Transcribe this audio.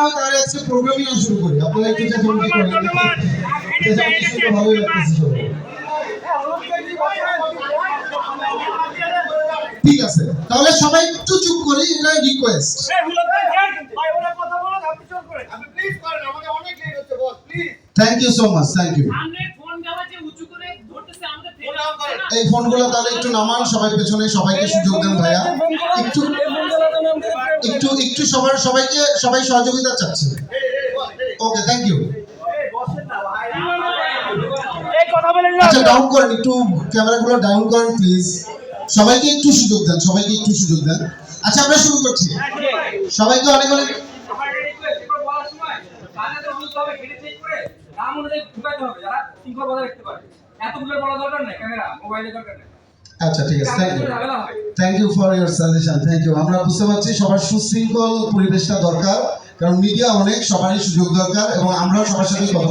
তাহলে আজকে প্রোগ্রামই শুরু করি। আপনারা একটু চেঁচামেচি করেন চেঁচামেচি শুনতে ভালোই লাগতেছে সবাই। ঠিক আছে। তাহলে সবাই একটু চুপ করি এটা request thank you so much thank you এই ফোনগুলো তাহলে একটু নামান সবাই পেছনে সবাইকে সুযোগ দেন ভাইয়া। একটু একটু একটু সবার সবাইকে সবাই সহযোগিতা চাচ্ছে। ওকে থ্যাংক ইউ আচ্ছা ডাউন করেন একটু ক্যামেরাগুলো ডাউন করেন প্লিজ সবাইকে একটু সুযোগ দেন সবাইকে একটু সুযোগ দেন। আচ্ছা আমরা শুরু করছি। সবাইকে অনেক অনেক আচ্ছা ঠিক আছে thank you thank you for your suggestion thank you আমরা বুঝতে পারছি সবার সুশৃঙ্খল পরিবেশটা দরকার কারণ মিডিয়া অনেক সবারই সুযোগ দরকার এবং আমরাও সবার সাথে কথা